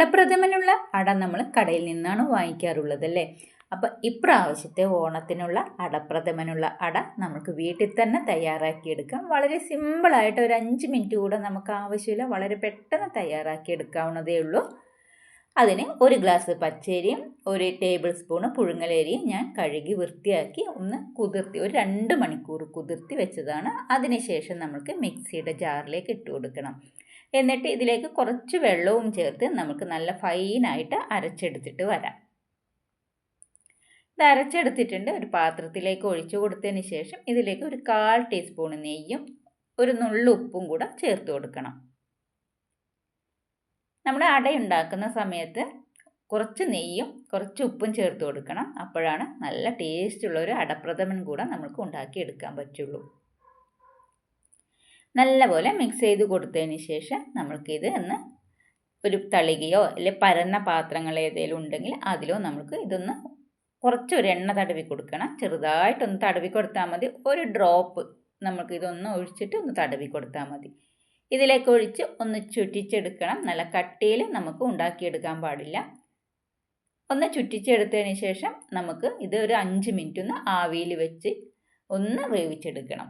അടപ്രഥമനുള്ള അട നമ്മൾ കടയിൽ നിന്നാണ് വാങ്ങിക്കാറുള്ളത് അല്ലേ അപ്പോൾ ഇപ്രാവശ്യത്തെ ഓണത്തിനുള്ള അടപ്രഥമനുള്ള അട നമുക്ക് വീട്ടിൽ തന്നെ തയ്യാറാക്കിയെടുക്കാം. വളരെ സിമ്പിളായിട്ട് ഒരു അഞ്ച് മിനിറ്റ് കൂടെ നമുക്ക് ആവശ്യമില്ല. വളരെ പെട്ടെന്ന് തയ്യാറാക്കിയെടുക്കാവുന്നതേ ഉള്ളൂ. അതിന് ഒരു ഗ്ലാസ് പച്ചരിയും ഒരു ടേബിൾ സ്പൂണ് പുഴുങ്ങലേരിയും ഞാൻ കഴുകി വൃത്തിയാക്കി ഒന്ന് കുതിർത്തി ഒരു രണ്ട് മണിക്കൂർ കുതിർത്തി വെച്ചതാണ്. അതിനുശേഷം നമുക്ക് മിക്സിയുടെ ജാറിലേക്ക് ഇട്ട് കൊടുക്കണം. എന്നിട്ട് ഇതിലേക്ക് കുറച്ച് വെള്ളവും ചേർത്ത് നമുക്ക് നല്ല ഫൈനായിട്ട് അരച്ചെടുത്തിട്ട് വരാം. ഇത് അരച്ചെടുത്തിട്ടുണ്ട്. ഒരു പാത്രത്തിലേക്ക് ഒഴിച്ചു കൊടുത്തതിന് ശേഷം ഇതിലേക്ക് ഒരു കാൽ ടീസ്പൂൺ നെയ്യും ഒരു നുള്ളു ഉപ്പും കൂടെ ചേർത്ത് കൊടുക്കണം. നമ്മൾ അടയുണ്ടാക്കുന്ന സമയത്ത് കുറച്ച് നെയ്യും കുറച്ച് ഉപ്പും ചേർത്ത് കൊടുക്കണം. അപ്പോഴാണ് നല്ല ടേസ്റ്റുള്ള ഒരു അടപ്രഥമൻ കൂടെ നമുക്ക് ഉണ്ടാക്കിയെടുക്കാൻ പറ്റുള്ളൂ. നല്ലപോലെ മിക്സ് ചെയ്ത് കൊടുത്തതിന് ശേഷം നമ്മൾക്കിത് ഒന്ന് ഒരു തളികയോ അല്ലെ പരന്ന പാത്രങ്ങൾ ഏതെങ്കിലും ഉണ്ടെങ്കിൽ അതിലോ നമുക്ക് ഇതൊന്ന് കുറച്ചൊരു എണ്ണ തടവി കൊടുക്കണം. ചെറുതായിട്ടൊന്ന് തടവി കൊടുത്താൽ മതി. ഒരു ഡ്രോപ്പ് നമുക്ക് ഇതൊന്ന് ഒഴിച്ചിട്ട് ഒന്ന് തടവി കൊടുത്താൽ മതി. ഇതിലേക്ക് ഒഴിച്ച് ഒന്ന് ചുറ്റിച്ചെടുക്കണം. നല്ല കട്ടിയിൽ നമുക്ക് ഉണ്ടാക്കിയെടുക്കാൻ പാടില്ല. ഒന്ന് ചുറ്റിച്ചെടുത്തതിന് ശേഷം നമുക്ക് ഇത് ഒരു അഞ്ച് മിനിറ്റ് ഒന്ന് ആവിയിൽ വെച്ച് ഒന്ന് വേവിച്ചെടുക്കണം.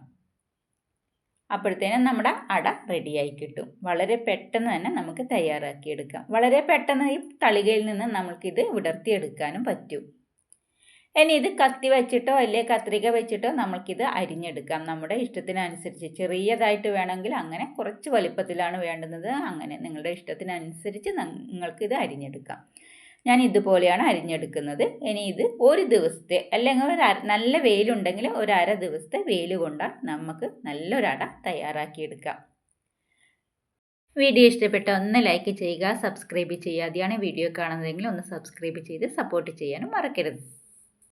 അപ്പോഴത്തേനും നമ്മുടെ അട റെഡിയായി കിട്ടും. വളരെ പെട്ടെന്ന് തന്നെ നമുക്ക് തയ്യാറാക്കിയെടുക്കാം. വളരെ പെട്ടെന്ന് ഈ തളികയിൽ നിന്ന് നമുക്കിത് വിടർത്തിയെടുക്കാനും പറ്റും. ഇനി ഇത് കത്തി വെച്ചിട്ടോ അല്ലെ കത്രിക വെച്ചിട്ടോ നമുക്കിത് അരിഞ്ഞെടുക്കാം. നമ്മുടെ ഇഷ്ടത്തിനനുസരിച്ച് ചെറിയതായിട്ട് വേണമെങ്കിൽ അങ്ങനെ കുറച്ച് വലിപ്പത്തിലാണ് വേണ്ടുന്നത്. അങ്ങനെ നിങ്ങളുടെ ഇഷ്ടത്തിനനുസരിച്ച് നിങ്ങൾക്കിത് അരിഞ്ഞെടുക്കാം. ഞാൻ ഇതുപോലെയാണ് അരിഞ്ഞെടുക്കുന്നത്. ഇനി ഇത് ഒരു ദിവസത്തെ അല്ലെങ്കിൽ ഒരു നല്ല വെയിലുണ്ടെങ്കിൽ ഒരു അര ദിവസത്തെ വെയിൽ കൊണ്ടാൽ നമുക്ക് നല്ലൊരട തയ്യാറാക്കിയെടുക്കാം. വീഡിയോ ഇഷ്ടപ്പെട്ട ഒന്ന് ലൈക്ക് ചെയ്യുക സബ്സ്ക്രൈബ് ചെയ്യാതെയാണ് വീഡിയോ കാണുന്നതെങ്കിൽ ഒന്ന് സബ്സ്ക്രൈബ് ചെയ്ത് സപ്പോർട്ട് ചെയ്യാനും മറക്കരുത്.